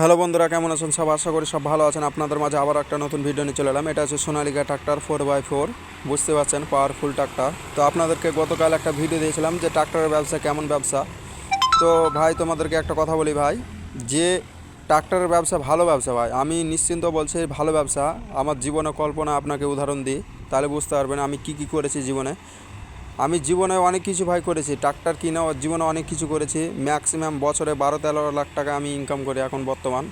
Hello বন্ধুরা, কেমন আছেন? সব আশা করি সব ভালো আছেন। আপনাদের মাঝে আবার একটা নতুন ভিডিও নিয়ে চলে এলাম। এটা হচ্ছে Sonalika tractor four by four বুঝতে পারছেন পাওয়ারফুল ট্রাক্টর। তো আপনাদেরকে গতকাল একটা ভিডিও দিয়েছিলাম যে ট্রাক্টরের ব্যবসা কেমন ব্যবসা। তো ভাই, তোমাদেরকে একটা কথা বলি ভাই, যে ট্রাক্টরের ব্যবসা ভালো ব্যবসা ভাই, আমি নিশ্চিন্ত বলছি ভালো ব্যবসা। আমার জীবনে কল্পনা আপনাকে উদাহরণ দিই, তাহলে বুঝতে পারবেন আমি কি কি করেছি জীবনে। আমি জীবনে অনেক কিছু ভাই করেছি ট্রাক্টর কিনে জীবনে অনেক কিছু করেছি। ম্যাক্সিমাম বছরে বারো তেরো লাখ টাকা আমি ইনকাম করি এখন বর্তমান।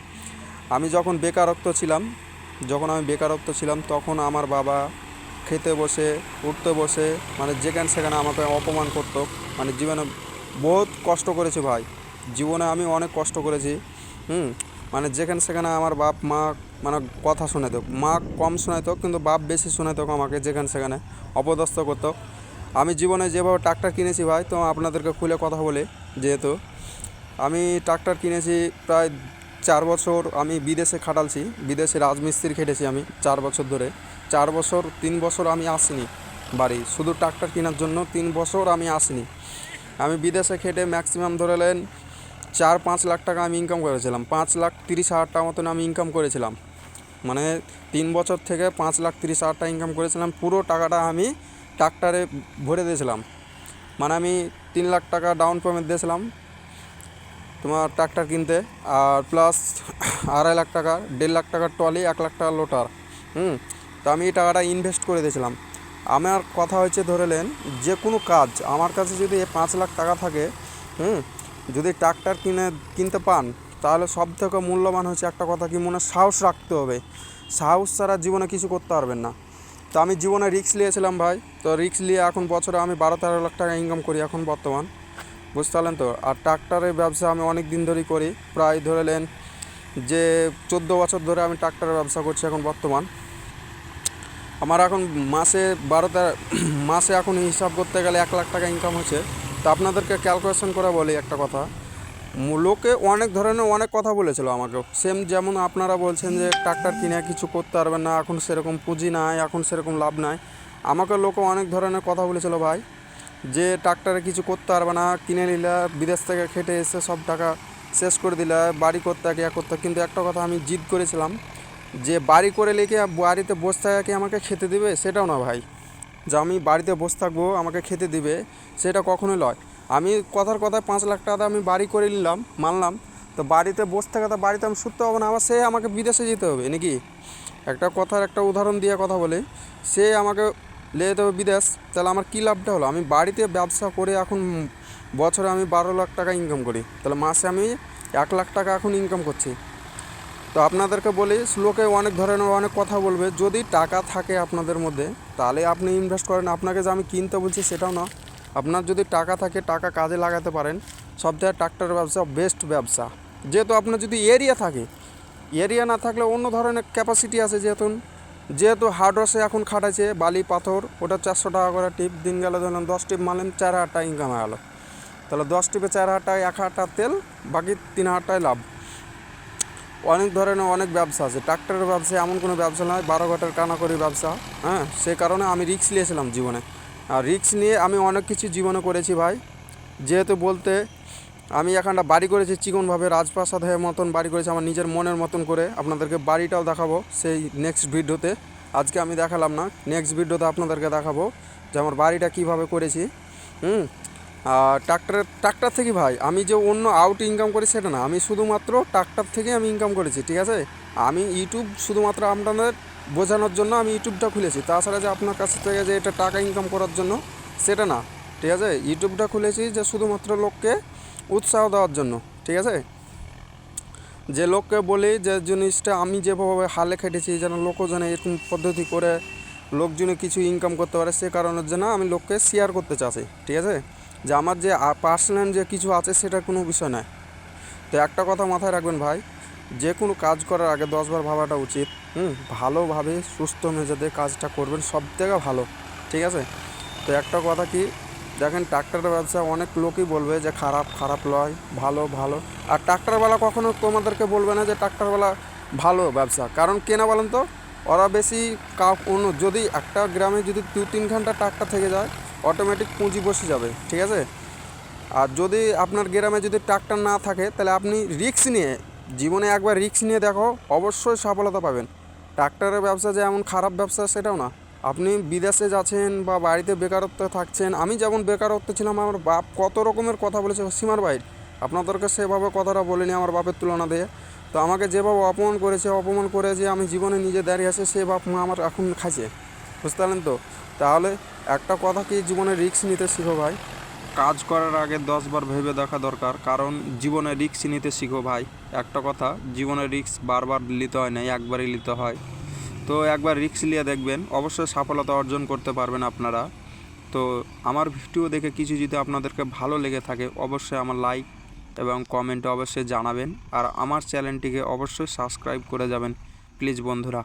আমি যখন বেকারত্ব ছিলাম, যখন আমি বেকারত্ব ছিলাম, তখন আমার বাবা খেতে বসে, উঠতে বসে মানে যেখানে সেখানে আমাকে অপমান করতো। মানে জীবনে বহুত কষ্ট করেছি ভাই। জীবনে আমি অনেক কষ্ট করেছি, হুম? মানে যেখানে সেখানে আমার বাপ, মা মানে কথা শোনাতো মা কম শোনাতো কিন্তু বাপ বেশি শোনাতো আমাকে যেখানে সেখানে, অপদস্থ করতো। আমি জীবনে যেভাবে ট্রাক্টর কিনেছি ভাই, তো আপনাদেরকে খুলে কথা বলে, যেহেতু আমি ট্রাক্টর কিনেছি প্রায় চার বছর আমি বিদেশে খাটালছি, বিদেশে রাজমিস্ত্রি খেটেছি আমি চার বছর ধরে। চার বছর, তিন বছর আমি আসিনি বাড়ি, শুধু ট্রাক্টর কেনার জন্য তিন বছর আমি আসিনি। আমি বিদেশে খেটে ম্যাক্সিমাম ধরে ধরেলেন চার পাঁচ লাখ টাকা আমি ইনকাম করেছিলাম, পাঁচ লাখ তিরিশ হাজার টাকা মতন আমি ইনকাম করেছিলাম। মানে তিন বছর থেকে পাঁচ লাখ তিরিশ হাজার টাকা ইনকাম করেছিলাম, পুরো টাকাটা আমি ট্রাক্টারে ভরে দিয়েছিলাম। মানে আমি তিন লাখ টাকা ডাউন পেমেন্ট দিয়েছিলাম তোমার ট্রাক্টর কিনতে। আর প্লাস আড়াই লাখ টাকা, দেড় লাখ টাকার ট্রলি এক লাখ টাকার লোটার হুম? তো আমি এই টাকাটা ইনভেস্ট করে দিয়েছিলাম। আমার কথা হচ্ছে ধরেলেন যে কোনো কাজ, আমার কাছে যদি পাঁচ লাখ টাকা থাকে, হুম? যদি ট্রাক্টর কিনে, কিনতে পান, তাহলে সব থেকে মূল্যবান হচ্ছে একটা কথা কি, মনে সাহস রাখতে হবে। সাহস ছাড়া জীবনে কিছু করতে পারবেন না। তো আমি জীবনে রিক্স নিয়েছিলাম ভাই। তো রিক্স নিয়ে এখন বছরে আমি বারো তেরো লাখ টাকা ইনকাম করি এখন বর্তমান। বুঝতে পারলেন তো? আর ট্রাক্টরের ব্যবসা আমি অনেক দিন ধরেই করি। প্রায় ধরে নেন যে চোদ্দ বছর ধরে আমি ট্রাক্টরের ব্যবসা করছি এখন বর্তমান। আমার এখন মাসে বারো মাসে এখন হিসাব করতে গেলে এক লাখ টাকা ইনকাম হচ্ছে তো আপনাদেরকে ক্যালকুলেশন করে বলি একটা কথা। লোকে অনেক ধরনের অনেক কথা বলেছিল আমাকে সেম যেমন আপনারা বলছেন যে ট্রাক্টর কিনে কিছু করতে পারবেন না, এখন সেরকম পুঁজি নাই, এখন সেরকম লাভ নাই। আমাকে লোকে অনেক ধরনের কথা বলেছিল ভাই, যে ট্রাক্টরে কিছু করতে পারবে না, কিনে নিলে বিদেশ থেকে খেটে এসে সব টাকা শেষ করে দিলে, বাড়ি করতে ইয়া করতে। কিন্তু একটা কথা আমি জিদ করেছিলাম, যে বাড়ি করে লিখে বাড়িতে বসে থাকা কি আমাকে খেতে দিবে? সেটাও না ভাই। যে আমি বাড়িতে বসে থাকব, আমাকে খেতে দিবে, সেটা কখনোই নয় আমি কথার কথায় পাঁচ লাখ টাকা আমি বাড়ি করে নিলাম, মানলাম। তো বাড়িতে বসে থাকা তো বাড়িতে আমি শুতে হবে না, আবার সে আমাকে বিদেশে যেতে হবে নাকি? একটা কথার একটা উদাহরণ দিয়ে কথা বলে। সে আমাকে নিয়ে যেতে হবে বিদেশ, তাহলে আমার কী লাভটা হলো? আমি বাড়িতে ব্যবসা করে এখন বছরে আমি বারো লাখ টাকা ইনকাম করি, তাহলে মাসে আমি এক লাখ টাকা এখন ইনকাম করছি। তো আপনাদেরকে বলি লোকে অনেক ধরনের অনেক কথা বলবে, যদি টাকা থাকে আপনাদের মধ্যে, তাহলে আপনি ইনভেস্ট করেন। আপনাকে যে আমি কিনতে বলছি সেটাও না। আপনার যদি টাকা থাকে, টাকা কাজে লাগাতে পারেন, সব থেকে ট্রাক্টর ব্যবসা, বেস্ট ব্যবসা। যেহেতু আপনার যদি এরিয়া থাকে, এরিয়া না থাকলে অন্য ধরনের ক্যাপাসিটি আছে যেহেতু। যেহেতু হার্ডওয়ার্সে এখন খাটাইছে, বালি, পাথর, ওটা চারশো টাকা করে টিপ দিন গেলে ধরুন দশ টিপ মারলেন, চার হাজার টাকা ইনকাম হয়ে গেলো। তাহলে দশ টিপে চার হাজার টাকা এক হাজার টাকা তেল, বাকি তিন হাজার টাকায় লাভ। অনেক ধরনের অনেক ব্যবসা আছে। ট্রাক্টরের ব্যবসা এমন কোনো ব্যবসা নয়, বারো ঘাটের কানাকড়ি ব্যবসা হ্যাঁ? সে কারণে আমি রিক্স নিয়েছিলাম জীবনে। আর রিক্স নিয়ে আমি অনেক কিছু জীবনে করেছি ভাই। যেহেতু বলতে আমি এখানটা বাড়ি করেছি চিকনভাবে, রাজপ্রাসাদের মতন বাড়ি করেছি, আমার নিজের মনের মতন করে আপনাদেরকে বাড়িটাও দেখাবো সেই নেক্সট ভিডিওতে। আজকে আমি দেখালাম না নেক্সট ভিডিওতে আপনাদেরকে দেখাবো যে আমার বাড়িটা কীভাবে করেছি। হুম, আর ট্রাক্টরের ট্রাক্টর থেকে ভাই, আমি যে অন্য আউট ইনকাম করি সেটা না, আমি শুধুমাত্র ট্রাক্টর থেকে আমি ইনকাম করেছি, ঠিক আছে? আমি ইউটিউব শুধুমাত্র আপনাদের বোঝানোর জন্য আমি ইউটিউবটা খুলেছি। তাছাড়া যে আপনার কাছ থেকে যে এটা টাকা ইনকাম করার জন্য, সেটা না। ঠিক আছে? ইউটিউবটা খুলেছি যে শুধুমাত্র লোককে উৎসাহ দেওয়ার জন্য। ঠিক আছে? যে লোককে বলি যে জিনিসটা আমি যেভাবে হালে খেটেছি, যেন লোকও যেন এরকম পদ্ধতি করে লোকজনে কিছু ইনকাম করতে পারে, সে কারণের জন্য আমি লোককে শেয়ার করতে চাচ্ছি। ঠিক আছে? যে আমার যে পার্সোনাল যে কিছু আছে, সেটা কোনো বিষয় নয়। তো একটা কথা মাথায় রাখবেন ভাই যে কোনো কাজ করার আগে দশবার ভাবাটা উচিত, হুম, ভালোভাবে সুস্থ মেজাজে কাজটা করবেন, সব থেকে ভালো, ঠিক আছে? তো একটা কথা কি, দেখেন ট্রাক্টরের ব্যবসা অনেক লোকই বলবে যে খারাপ খারাপ লয়, ভালো ভালো। আর ট্রাক্টরওয়ালা কখনো তোমাদেরকে বলবে না যে ট্রাক্টরওয়ালা ভালো ব্যবসা, কারণ কেনা বলেন তো? ওরা বেশি কাউ অন্য, যদি একটা গ্রামে যদি দু তিন ঘণ্টা ট্রাক্টর থেকে যায় অটোমেটিক পুঁজি বসে যাবে, ঠিক আছে? আর যদি আপনার গ্রামে যদি ট্রাক্টর না থাকে, তাহলে আপনি রিস্ক নিয়ে জীবনে একবার রিস্ক নিয়ে দেখো, অবশ্যই সফলতা পাবেন। ট্রাক্টরের ব্যবসা যে এমন খারাপ ব্যবসা, সেটাও না। আপনি বিদেশে যাচ্ছেন বা বাড়িতে বেকারত্ব থাকছেন, আমি যেমন বেকারত্ব ছিলাম, আমার বাপ কত রকমের কথা বলেছে, সীমার বাইর। আপনাদেরকে সেভাবে কথাটা বলিনি আমার বাপের তুলনা দিয়ে। তো আমাকে যেভাবে অপমান করেছে, অপমান করে যে আমি জীবনে নিজে দাঁড়িয়ে আছে, সে বাপ মা আমার এখন খাইছে। বুঝতে পারলেন তো? তাহলে একটা কথা কি জীবনে রিস্ক নিতে শিখো ভাই? কাজ করার আগে দশবার ভেবে দেখা দরকার, কারণ জীবনে রিস্ক নিতে শিখো ভাই। একটা কথা, জীবনে রিস্ক বারবার নিতে হয় না, একবারই নিতে হয়। তো একবার রিস্ক নিয়ে দেখবেন, অবশ্যই সফলতা অর্জন করতে পারবেন আপনারা। তো আমার ভিডিও দেখে কিছু যদি আপনাদেরকে ভালো লেগে থাকে, অবশ্যই আমার লাইক এবং কমেন্টে অবশ্যই জানাবেন। আর আমার চ্যানেলটিকে অবশ্যই সাবস্ক্রাইব করে যাবেন, প্লিজ বন্ধুরা।